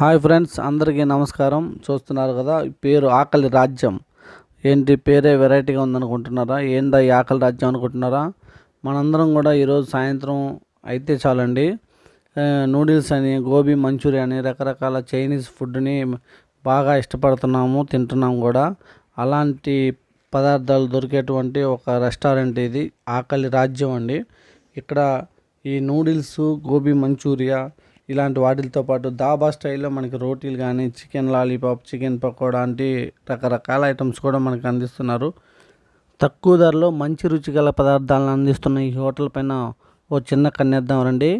Hi friends అందరికీ నమస్కారం. చూస్తున్నారు కదా పేరు ఆకలి రాజ్యం. ఏంటి పేరే వెరైటీగా ఉందనుకుంటున్నారా? ఏందా ఈ ఆకలి రాజ్యం అనుకుంటున్నారా? మనందరం కూడా ఈరోజు సాయంత్రం అయితే చాలండి. నూడిల్స్ అని గోబీ మంచూరియా అని రకరకాల చైనీస్ ఫుడ్ని బాగా ఇష్టపడుతున్నాము తింటున్నాము కూడా. అలాంటి పదార్థాలు దొరికేటువంటి ఒక రెస్టారెంట్ ఇది ఆకలి రాజ్యం అండి. ఇక్కడ ఈ నూడిల్స్ గోబీ మంచూరియా ఇలాంటి వాటితో పాటు దాబా స్టైల్లో మనకి రోటీలు కానీ చికెన్ లాలీపాప్ చికెన్ పకోడా అంటే రకరకాల ఐటమ్స్ కూడా మనకు అందిస్తున్నారు. తక్కువ ధరలో మంచి రుచి గల పదార్థాలను అందిస్తున్న ఈ హోటల్ పైన ఓ చిన్న కన్నేద్దాం రండి.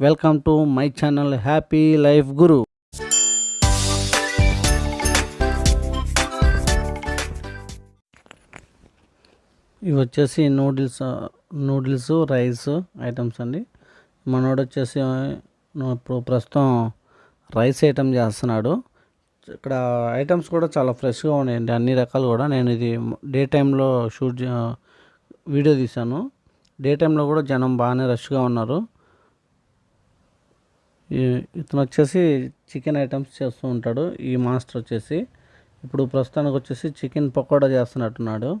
Welcome to my channel happy life Guru ఇవి వచ్చేసి నూడిల్స్ నూడిల్స్ రైస్ ఐటమ్స్ అండి. మనోడు వచ్చేసి ఇప్పుడు ప్రస్తుతం రైస్ ఐటమ్ చేస్తున్నాడు. ఇక్కడ ఐటమ్స్ కూడా చాలా ఫ్రెష్గా ఉన్నాయండి. అన్ని రకాలు కూడా నేను ఇది డే టైంలో షూట్ వీడియో తీశాను. డే టైంలో కూడా జనం బాగానే రష్గా ఉన్నారు. ఈ- ఇతను వచ్చేసి చికెన్ ఐటమ్స్ చేస్తూ ఉంటాడు. ఈ మాస్టర్ వచ్చేసి ఇప్పుడు ప్రస్తుతానికి వచ్చేసి చికెన్ పకోడా చేస్తున్నట్టున్నాడు.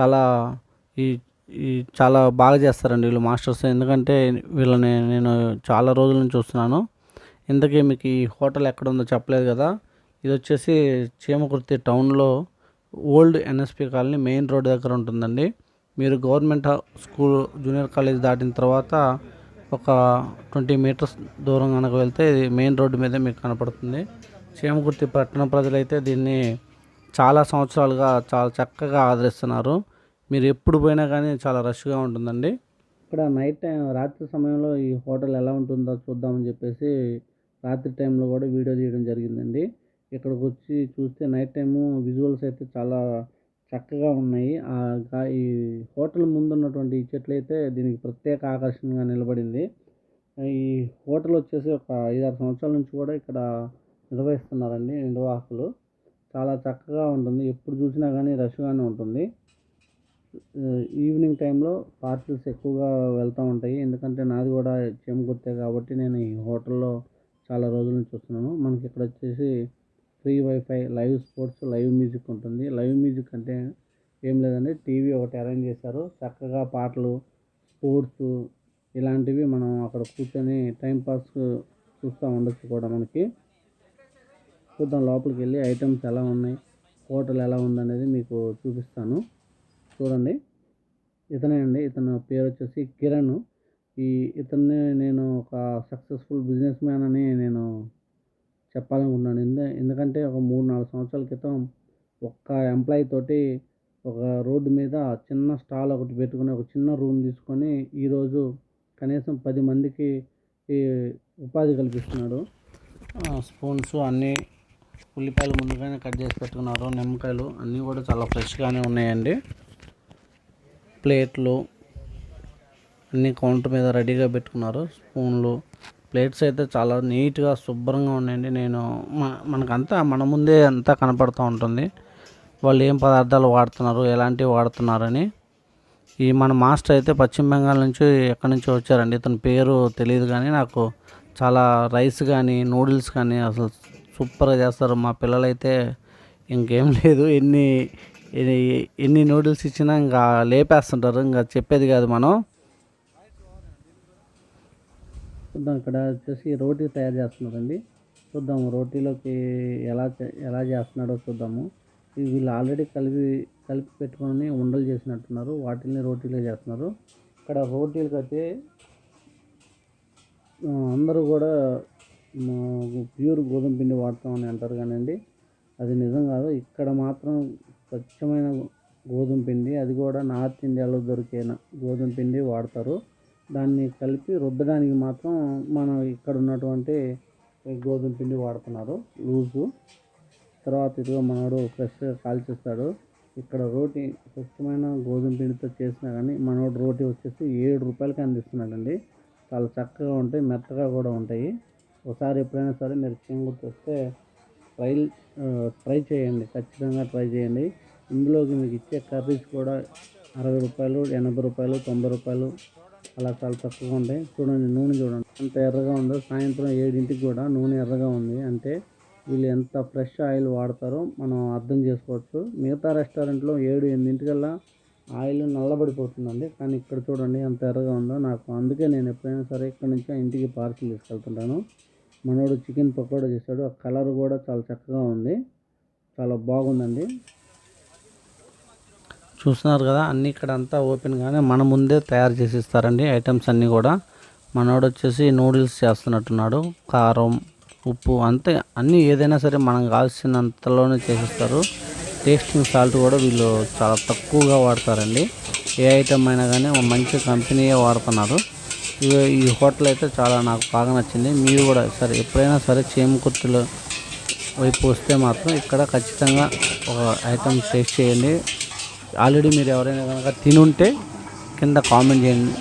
చాలా ఈ ఈ చాలా బాగా చేస్తారండి వీళ్ళు మాస్టర్స్. ఎందుకంటే వీళ్ళని నేను చాలా రోజుల నుంచి చూస్తున్నాను. ఇంతకీ మీకు ఈ హోటల్ ఎక్కడ ఉందో చెప్పలేదు కదా. ఇది వచ్చేసి చీమకుర్తి టౌన్లో old NSP colony main road దగ్గర ఉంటుందండి. మీరు గవర్నమెంట్ స్కూల్ జూనియర్ కాలేజ్ దాటిన తర్వాత ఒక ట్వంటీ మీటర్స్ దూరం కనుక వెళ్తే ఇది మెయిన్ రోడ్డు మీదే మీకు కనపడుతుంది. చీమకుర్తి పట్టణ ప్రజలైతే దీన్ని చాలా సంవత్సరాలుగా చాలా చక్కగా ఆదరిస్తున్నారు. మీరు ఎప్పుడు పోయినా కానీ చాలా రష్గా ఉంటుందండి. ఇక్కడ నైట్ టైం రాత్రి సమయంలో ఈ హోటల్ ఎలా ఉంటుందో చూద్దామని చెప్పేసి రాత్రి టైంలో కూడా వీడియో తీయడం జరిగిందండి. ఇక్కడికి వచ్చి చూస్తే నైట్ టైము విజువల్స్ అయితే చాలా చక్కగా ఉన్నాయి. ఆ ఈ హోటల్ ముందు ఉన్నటువంటి ఈ చెట్లు అయితే దీనికి ప్రత్యేక ఆకర్షణగా నిలబడింది. ఈ హోటల్ వచ్చేసి ఒక ఐదారు సంవత్సరాల నుంచి కూడా ఇక్కడ నిర్వహిస్తున్నారండి నిర్వాహకులు చాలా చక్కగా ఉంటుంది. ఎప్పుడు చూసినా కానీ రష్గానే ఉంటుంది. ఈవినింగ్ టైంలో పార్సిల్స్ ఎక్కువగా వెళ్తూ ఉంటాయి. ఎందుకంటే నాది కూడా చెమగుర్తే కాబట్టి నేను ఈ హోటల్లో చాలా రోజుల నుంచి వస్తున్నాను మనకి ఇక్కడ వచ్చేసి free wifi live sports live music ఉంటుంది. లైవ్ మ్యూజిక్ అంటే ఏం లేదండి టీవీ ఒకటి అరేంజ్ చేశారు. చక్కగా పాటలు స్పోర్ట్స్ ఇలాంటివి మనం అక్కడ కూర్చొని టైంపాస్ చూస్తూ ఉండొచ్చు కూడా మనకి. చూద్దాం లోపలికి వెళ్ళి ఐటమ్స్ ఎలా ఉన్నాయి హోటల్ ఎలా ఉందనేది మీకు చూపిస్తాను. చూడండి. ఇతనే అండి. ఇతను పేరు వచ్చేసి కిరణ్. ఈ ఇతన్ని నేను ఒక సక్సెస్ఫుల్ బిజినెస్ మ్యాన్ అని నేను చెప్పాలనుకుంటున్నాను ఎందు ఎందుకంటే ఒక మూడు నాలుగు సంవత్సరాల క్రితం ఒక్క ఎంప్లాయీ తోటి ఒక రోడ్డు మీద చిన్న స్టాల్ ఒకటి పెట్టుకుని ఒక చిన్న రూమ్ తీసుకొని ఈరోజు కనీసం పది మందికి ఈ ఉపాధి కల్పిస్తున్నాడు. స్పూన్స్ అన్నీ ఉల్లిపాయలు ముందుగానే కట్ చేసి పెట్టుకున్నారు. నిమ్మకాయలు అన్నీ కూడా చాలా ఫ్రెష్గానే ఉన్నాయండి. ప్లేట్లు అన్నీ కౌంటర్ మీద రెడీగా పెట్టుకున్నారు. స్పూన్లు. ప్లేట్స్ అయితే చాలా నీట్గా శుభ్రంగా ఉన్నాయండి. నేను మనకంతా మన ముందే అంతా కనపడుతూ ఉంటుంది. వాళ్ళు ఏం పదార్థాలు వాడుతున్నారు ఎలాంటివి వాడుతున్నారని. ఈ మన మాస్టర్ అయితే పశ్చిమ బెంగాల్ నుంచి ఎక్కడి నుంచో వచ్చారండి? ఇతని పేరు తెలియదు కానీ నాకు చాలా రైస్ కానీ నూడిల్స్ కానీ అసలు సూపర్గా చేస్తారు. మా పిల్లలైతే ఇంకేం లేదు. ఎన్ని ఎన్ని నూడిల్స్ ఇచ్చినా ఇంకా లేపేస్తుంటారు. ఇంకా చెప్పేది కాదు మనం. చూద్దాం ఇక్కడ వచ్చేసి రోటీ తయారు చేస్తున్నారండి. చూద్దాము రోటీలోకి ఎలా చే- ఎలా చేస్తున్నాడో చూద్దాము. వీళ్ళు ఆల్రెడీ కలిపి కలిపి పెట్టుకొని ఉండలు చేసినట్టున్నారు. వాటిని రోటీలో చేస్తున్నారు. ఇక్కడ రోటీలకి అయితే అందరూ కూడా ప్యూర్ గోధుమ పిండి వాడతామని అంటారు కానివ్వండి అది నిజం కాదు. ఇక్కడ మాత్రం స్వచ్ఛమైన గోధుమ పిండి అది కూడా నార్త్ ఇండియాలో దొరికే గోధుమ పిండి వాడతారు. దాన్ని కలిపి రుద్దడానికి మాత్రం మనం ఇక్కడ ఉన్నటువంటి గోధుమ పిండి వాడుతున్నారు లూజు. తర్వాత ఇదిగో మనోడు ఫ్రెష్గా కాల్చేస్తాడు ఇక్కడ రోటీ స్వచ్ఛమైన గోధుమ పిండితో చేసినా కానీ మనోడు రోటీ వచ్చేసి ఏడు రూపాయలకి అందిస్తున్నాడండి. చాలా చక్కగా ఉంటాయి మెత్తగా కూడా ఉంటాయి. ఒకసారి ఎప్పుడైనా సరే మీరు చెంగుర్తి వస్తే ట్రై ట్రై చేయండి ఖచ్చితంగా ట్రై చేయండి. ఇందులోకి మీకు ఇచ్చే కర్రీస్ కూడా అరవై రూపాయలు ఎనభై రూపాయలు తొంభై రూపాయలు అలా చాలా తక్కువగా ఉంటాయి. చూడండి నూనె చూడండి. ఎంత ఎర్రగా ఉందో సాయంత్రం ఏడింటికి కూడా నూనె ఎర్రగా ఉంది. అంటే వీళ్ళు ఎంత ఫ్రెష్ ఆయిల్ వాడతారో మనం అర్థం చేసుకోవచ్చు. మిగతా రెస్టారెంట్లో ఏడు ఎనిమిదింటికల్లా ఆయిల్ నల్లబడిపోతుందండి. కానీ ఇక్కడ చూడండి ఎంత ఎర్రగా ఉందో నాకు. అందుకే నేను ఎప్పుడైనా సరే ఇక్కడ నుంచి ఇంటికి పార్సిల్ తీసుకెళ్తుంటాను. మనోడు చికెన్ పకోడా చేశాడు. ఆ కలర్ కూడా చాలా చక్కగా ఉంది. చాలా బాగుందండి. చూస్తున్నారు కదా అన్నీ ఇక్కడ అంతా ఓపెన్గానే మన ముందే తయారు చేసి ఇస్తారండి ఐటమ్స్ అన్నీ కూడా. మనోడు వచ్చేసి నూడిల్స్ చేస్తున్నట్టున్నాడు. కారం ఉప్పు అంతే. అన్నీ ఏదైనా సరే మనం కావాల్సినంతలోనే చేసిస్తారు. టేస్టింగ్ సాల్ట్ కూడా వీళ్ళు చాలా తక్కువగా వాడతారండి. ఏ ఐటమ్ అయినా కానీ మంచి కంపెనీయే వాడుతున్నారు. ఈ- హోటల్ అయితే చాలా నాకు బాగా నచ్చింది. మీరు కూడా సరే ఎప్పుడైనా సరే చేమకుర్తిలో వైపు వస్తే మాత్రం ఇక్కడ ఖచ్చితంగా ఒక ఐటమ్ టేస్ట్ చేయండి. ఆల్రెడీ మీరు ఎవరైనా కనుక తినుంటే కింద కామెంట్ చేయండి.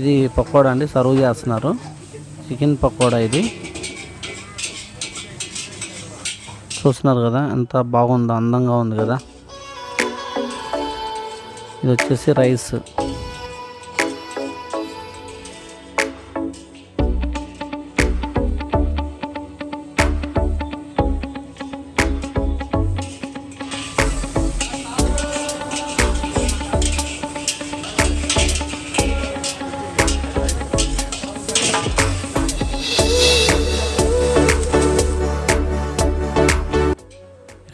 ఇది పకోడా అండి సర్వ్ చేస్తున్నారు. చికెన్ పకోడా ఇది. చూస్తున్నారు కదా ఎంత బాగుందో అందంగా ఉంది కదా. ఇది వచ్చేసి రైస్.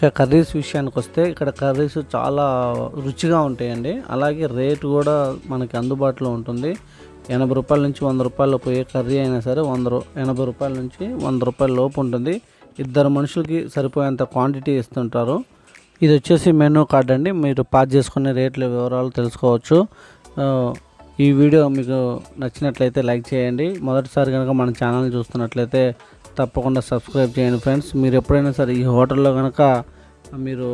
ఇక కర్రీస్ విషయానికి వస్తే ఇక్కడ కర్రీస్ చాలా రుచిగా ఉంటాయండి. అలాగే రేటు కూడా మనకి అందుబాటులో ఉంటుంది. ఎనభై రూపాయల నుంచి వంద రూపాయలు పోయే కర్రీ అయినా సరే వంద రూ ఎనభై రూపాయల నుంచి వంద రూపాయల లోపు ఉంటుంది. ఇద్దరు మనుషులకి సరిపోయేంత క్వాంటిటీ ఇస్తుంటారు. ఇది వచ్చేసి మెనూ కార్డ్ అండి. మీరు పాస్ చేసుకునే రేట్ల వివరాలు తెలుసుకోవచ్చు. ఈ వీడియో మీకు నచ్చినట్లయితే లైక్ చేయండి. మొదటిసారి కనుక మన ఛానల్ చూస్తున్నట్లయితే తప్పకుండా సబ్స్క్రైబ్ చేయండి ఫ్రెండ్స్. మీరు ఎప్పుడైనా సరే ఈ హోటల్లో కనుక మీరు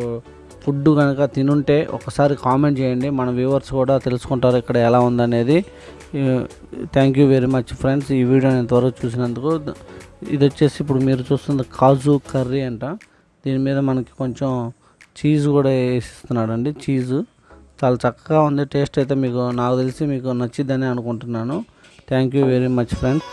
ఫుడ్ కనుక తినుంటే ఒకసారి కామెంట్ చేయండి. మన వ్యూవర్స్ కూడా తెలుసుకుంటారు ఇక్కడ ఎలా ఉందనేది. Thank you very much friends ఈ వీడియోని ఇంతవరకు చూసినందుకు ఇది వచ్చేసి ఇప్పుడు మీరు చూస్తుంది కాజు కర్రీ అంట. దీని మీద మనకి కొంచెం చీజ్ కూడా వేసిస్తున్నాడు అండి చీజు. చాలా చక్కగా ఉంది. టేస్ట్ అయితే మీకు నాకు తెలిసి మీకు నచ్చిద్దని అనుకుంటున్నాను. Thank you very much friends